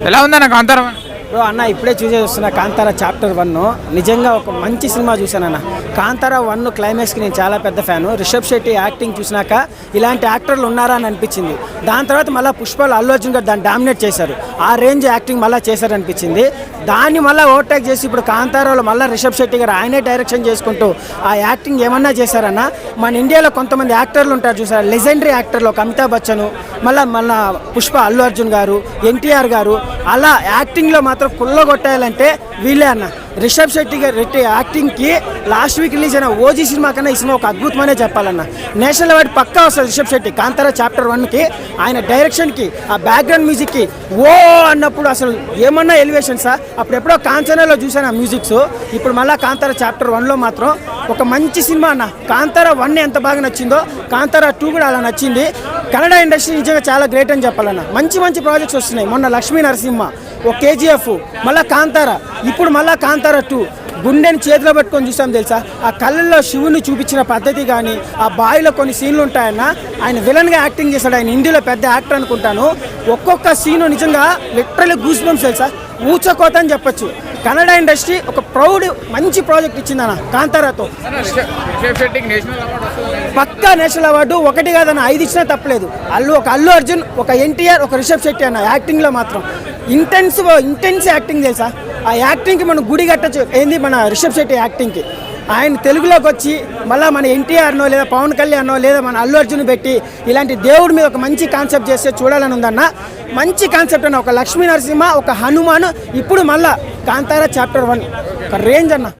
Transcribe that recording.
ఎలా ఉందన్న కాంతార బ్రో అన్న ఇప్పుడే చూసే చూస్తున్న కాంతారా చాప్టర్ వన్ నిజంగా ఒక మంచి సినిమా చూశానన్న కాంతారా వన్ క్లైమాక్స్కి నేను చాలా పెద్ద ఫ్యాను. రిషబ్ శెట్టి యాక్టింగ్ చూసినాక ఇలాంటి యాక్టర్లు ఉన్నారా అని అనిపించింది. దాని తర్వాత మళ్ళీ పుష్పాలు అల్లు అర్జున్ గారు దాన్ని డామినేట్ చేశారు. ఆ రేంజ్ యాక్టింగ్ మళ్ళీ చేశారనిపించింది దాన్ని మళ్ళీ ఓవర్టేక్ చేసి ఇప్పుడు కాంతారాలో మళ్ళీ రిషబ్ శెట్టి గారు ఆయనే డైరెక్షన్ చేసుకుంటూ ఆ యాక్టింగ్ ఏమన్నా చేశారన్న? మన ఇండియాలో కొంతమంది యాక్టర్లు ఉంటారు చూసారా? లెజెండరీ యాక్టర్లు ఒక అమితాబ్ బచ్చన్ మళ్ళీ మళ్ళీ పుష్ప అల్లు అర్జున్ గారు ఎన్టీఆర్ గారు అలా యాక్టింగ్లో మాత్రం కుళ్ళగొట్టాలంటే వీళ్ళే అన్న. రిషబ్ శెట్టి గారి రెట్టి యాక్టింగ్కి లాస్ట్ వీక్ రిలీజ్ అయిన ఓజీ సినిమా కన్నా ఈ సినిమా ఒక అద్భుతమనే చెప్పాలన్న. నేషనల్ అవార్డు పక్కా వస్తుంది రిషబ్ శెట్టి. కాంతారా చాప్టర్ వన్కి ఆయన డైరెక్షన్కి ఆ బ్యాక్గ్రౌండ్ మ్యూజిక్కి ఓ అన్నప్పుడు అసలు ఏమన్నా ఎలివేషన్సా అప్పుడు ఎప్పుడో కాంచనాలో చూసాను ఆ మ్యూజిక్స్. ఇప్పుడు మళ్ళీ కాంతారా చాప్టర్ వన్లో మాత్రం ఒక మంచి సినిమా అన్న. కాంతారా వన్ ఎంత బాగా నచ్చిందో కాంతారా టూ కూడా అలా నచ్చింది. కన్నడ ఇండస్ట్రీ నిజంగా చాలా గ్రేట్ అని చెప్పాలన్న. మంచి మంచి ప్రాజెక్ట్స్ వస్తున్నాయి. మొన్న లక్ష్మీ నరసింహ ఒక కేజీఎఫ్ మళ్ళా కాంతార. ఇప్పుడు మళ్ళా కాంతారా టూ. గుండెని చేతిలో పెట్టుకొని చూసాం తెలుసా? ఆ కళ్ళల్లో శివుని చూపించిన పద్ధతి కానీ ఆ బావిలో కొన్ని సీన్లు ఉంటాయన్న ఆయన విలన్గా యాక్టింగ్ చేశాడు. ఆయన ఇండియాలో పెద్ద యాక్టర్ అనుకుంటాను. ఒక్కొక్క సీను నిజంగా లిటరలీ గూస్ బంప్స్ తెలుసా? ఊచకోత అని చెప్పొచ్చు. కన్నడ ఇండస్ట్రీ ఒక ప్రౌడ్ మంచి ప్రాజెక్ట్ ఇచ్చిందన్న కాంతారాతో. పక్కా నేషనల్ అవార్డు ఒకటి కాదన్న ఐదు ఇచ్చినా తప్పలేదు. అల్లు ఒక అల్లు అర్జున్ ఒక ఎన్టీఆర్ ఒక రిషబ్ శెట్టి అన్న యాక్టింగ్లో మాత్రం. ఇంటెన్స్ ఇంటెన్స్ యాక్టింగ్ తెలుసా? ఆ యాక్టింగ్కి మనం గుడి కట్టచ్చు. ఏంది? మన రిషబ్ శెట్టి యాక్టింగ్కి ఆయన తెలుగులోకి వచ్చి మళ్ళీ మన ఎన్టీఆర్నో లేదా పవన్ కళ్యాణ్నో లేదా మన అల్లు అర్జున్ పెట్టి ఇలాంటి దేవుడి మీద ఒక మంచి కాన్సెప్ట్ చేస్తే చూడాలని ఉందన్న మంచి కాన్సెప్ట్ అన్న ఒక లక్ష్మీ నరసింహ ఒక హనుమాన్ ఇప్పుడు మళ్ళా కాంతారా చాప్టర్ వన్ ఒక రేంజ్ అన్న.